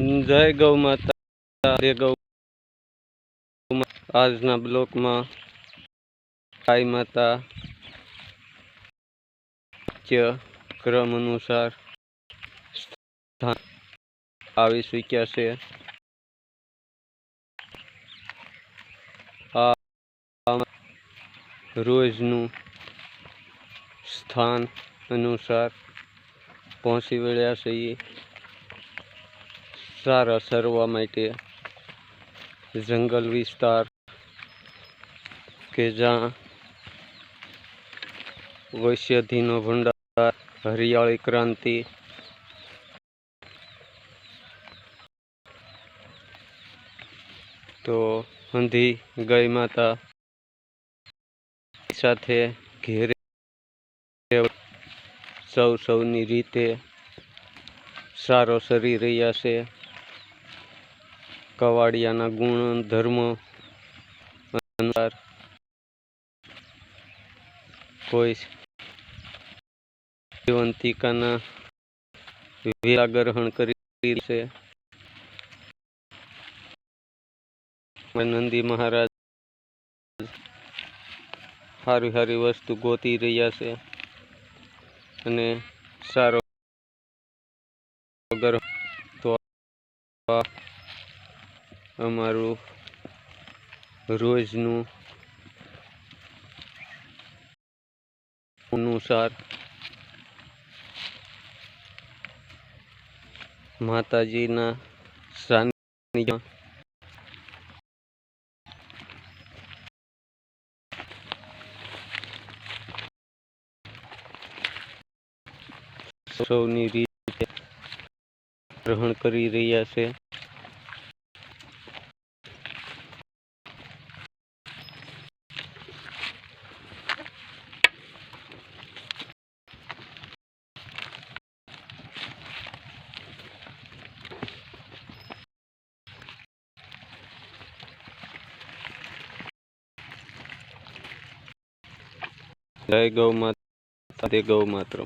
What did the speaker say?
જય ગૌ માતા ગૌ આજના બ્લોકમાં ગાય માતા ક્રમ અનુસાર આવી ચૂક્યા છે. આ રોજનું સ્થાન અનુસાર પહોંચી વળ્યા છીએ. સારા સરવા માટે જંગલ વિસ્તાર કે જ્યાં વૈશ્યધીનો ભંડાર, હરિયાળી ક્રાંતિ તો હંધી ગઈ માતા સાથે ઘેરે સૌ સૌની રીતે સારો સરી રહ્યા છે. કવાડિયાના ગુણ, ધર્મ અનુસાર કોઈ જીવંતિકાના વેલા ગ્રહણ કરી છે. નંદી મહારાજ સારી સારી વસ્તુ ગોતી રહ્યા છે અને સારો ગ્રહ તો અમારું રોજનું અનુસાર માતાજીના સાનિધ્યમાં સૌની રીતે ગ્રહણ કરી રહ્યા છે. જય ગૌ માતા જય ગૌ માતરમ